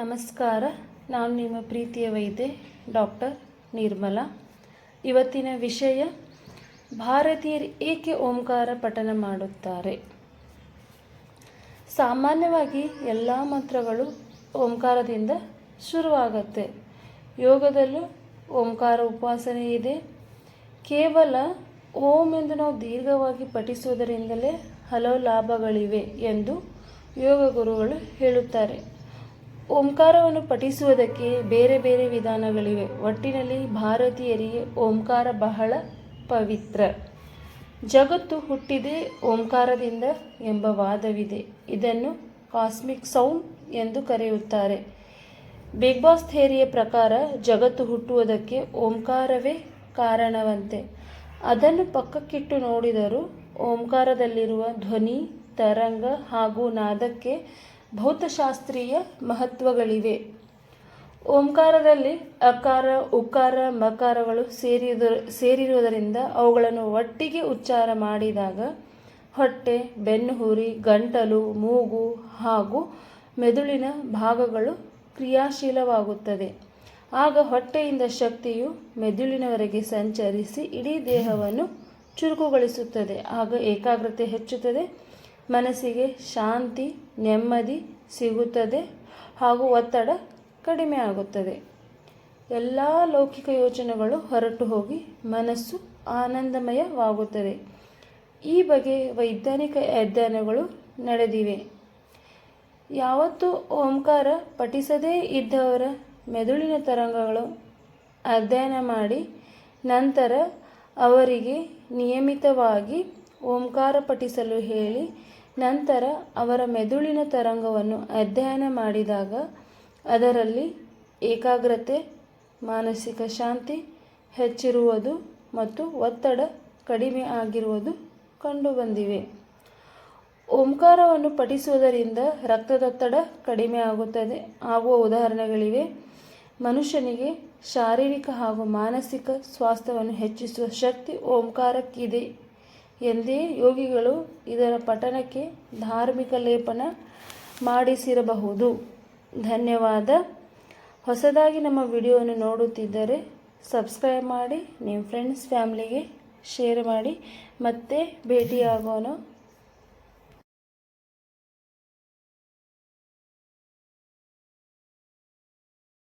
ನಮಸ್ಕಾರ, ನಾನು ನಿಮ್ಮ ಪ್ರೀತಿಯ ವೈದ್ಯೆ, ಡಾಕ್ಟರ್ ನಿರ್ಮಲಾ. ಇವತ್ತಿನ ವಿಷಯ, ಭಾರತೀಯರು ಏಕೆ ಓಂಕಾರ ಪಠನ ಮಾಡುತ್ತಾರೆ? ಸಾಮಾನ್ಯವಾಗಿ ಎಲ್ಲ ಮಂತ್ರಗಳು ಓಂಕಾರದಿಂದ ಶುರುವಾಗುತ್ತೆ. ಯೋಗದಲ್ಲೂ ಓಂಕಾರ ಉಪಾಸನೆ ಇದೆ. ಕೇವಲ ಓಂ ಎಂದು ನಾವು ದೀರ್ಘವಾಗಿ ಪಠಿಸುವುದರಿಂದಲೇ ಹಲವು ಲಾಭಗಳಿವೆ ಎಂದು ಯೋಗ ಗುರುಗಳು ಹೇಳುತ್ತಾರೆ. ಓಂಕಾರವನ್ನು ಪಠಿಸುವುದಕ್ಕೆ ಬೇರೆ ಬೇರೆ ವಿಧಾನಗಳಿವೆ. ಒಟ್ಟಿನಲ್ಲಿ ಭಾರತೀಯರಿಗೆ ಓಂಕಾರ ಬಹಳ ಪವಿತ್ರ. ಜಗತ್ತು ಹುಟ್ಟಿದೆ ಓಂಕಾರದಿಂದ ಎಂಬ ವಾದವಿದೆ. ಇದನ್ನು ಕಾಸ್ಮಿಕ್ ಸೌಂಡ್ ಎಂದು ಕರೆಯುತ್ತಾರೆ. ಬಿಗ್ ಬಾಸ್ ಥೇರಿಯ ಪ್ರಕಾರ ಜಗತ್ತು ಹುಟ್ಟುವುದಕ್ಕೆ ಓಂಕಾರವೇ ಕಾರಣವಂತೆ. ಅದನ್ನು ಪಕ್ಕಕ್ಕಿಟ್ಟು ನೋಡಿದರೂ ಓಂಕಾರದಲ್ಲಿರುವ ಧ್ವನಿ, ತರಂಗ ಹಾಗೂ ನಾದಕ್ಕೆ ಭೌತಶಾಸ್ತ್ರೀಯ ಮಹತ್ವಗಳಿವೆ. ಓಂಕಾರದಲ್ಲಿ ಅಕಾರ, ಉಕಾರ, ಮಕಾರಗಳು ಸೇರಿದ, ಸೇರಿರುವುದರಿಂದ ಅವುಗಳನ್ನು ಒಟ್ಟಿಗೆ ಉಚ್ಚಾರ ಮಾಡಿದಾಗ ಹೊಟ್ಟೆ, ಬೆನ್ನುಹುರಿ, ಗಂಟಲು, ಮೂಗು ಹಾಗೂ ಮೆದುಳಿನ ಭಾಗಗಳು ಕ್ರಿಯಾಶೀಲವಾಗುತ್ತದೆ. ಆಗ ಹೊಟ್ಟೆಯಿಂದ ಶಕ್ತಿಯು ಮೆದುಳಿನವರೆಗೆ ಸಂಚರಿಸಿ ಇಡೀ ದೇಹವನ್ನು ಚುರುಕುಗೊಳಿಸುತ್ತದೆ. ಆಗ ಏಕಾಗ್ರತೆ ಹೆಚ್ಚುತ್ತದೆ. ಮನಸ್ಸಿಗೆ ಶಾಂತಿ, ನೆಮ್ಮದಿ ಸಿಗುತ್ತದೆ ಹಾಗೂ ಒತ್ತಡ ಕಡಿಮೆ ಆಗುತ್ತದೆ. ಎಲ್ಲ ಲೌಕಿಕ ಯೋಚನೆಗಳು ಹೊರಟು ಹೋಗಿ ಮನಸ್ಸು ಆನಂದಮಯವಾಗುತ್ತದೆ. ಈ ಬಗ್ಗೆ ವೈಜ್ಞಾನಿಕ ಅಧ್ಯಯನಗಳು ನಡೆದಿವೆ. ಯಾವತ್ತು ಓಂಕಾರ ಪಠಿಸದೇ ಇದ್ದವರ ಮೆದುಳಿನ ತರಂಗಗಳು ಅಧ್ಯಯನ ಮಾಡಿ ನಂತರ ಅವರಿಗೆ ನಿಯಮಿತವಾಗಿ ಓಂಕಾರ ಪಠಿಸಲು ಹೇಳಿ ನಂತರ ಅವರ ಮೆದುಳಿನ ತರಂಗವನ್ನು ಅಧ್ಯಯನ ಮಾಡಿದಾಗ ಅದರಲ್ಲಿ ಏಕಾಗ್ರತೆ, ಮಾನಸಿಕ ಶಾಂತಿ ಹೆಚ್ಚಿರುವುದು ಮತ್ತು ಒತ್ತಡ ಕಡಿಮೆ ಆಗಿರುವುದು ಕಂಡುಬಂದಿವೆ. ಓಂಕಾರವನ್ನು ಪಠಿಸುವುದರಿಂದ ರಕ್ತದೊತ್ತಡ ಕಡಿಮೆ ಆಗುತ್ತದೆ. ಆಗುವ ಉದಾಹರಣೆಗಳಿವೆ. ಮನುಷ್ಯನಿಗೆ ಶಾರೀರಿಕ ಹಾಗೂ ಮಾನಸಿಕ ಸ್ವಾಸ್ಥ್ಯವನ್ನು ಹೆಚ್ಚಿಸುವ ಶಕ್ತಿ ಓಂಕಾರಕ್ಕಿದೆ. ಎಂದೇ ಯೋಗಿಗಳು ಇದರ ಪಠಣಕ್ಕೆ ಧಾರ್ಮಿಕ ಲೇಪನ ಮಾಡಿಸಿರಬಹುದು. ಧನ್ಯವಾದ. ಹೊಸದಾಗಿ ನಮ್ಮ ವಿಡಿಯೋವನ್ನು ನೋಡುತ್ತಿದ್ದರೆ ಸಬ್ಸ್ಕ್ರೈಬ್ ಮಾಡಿ, ನಿಮ್ಮ ಫ್ರೆಂಡ್ಸ್, ಫ್ಯಾಮಿಲಿಗೆ ಶೇರ್ ಮಾಡಿ, ಮತ್ತೆ ಭೇಟಿಯಾಗೋಣ.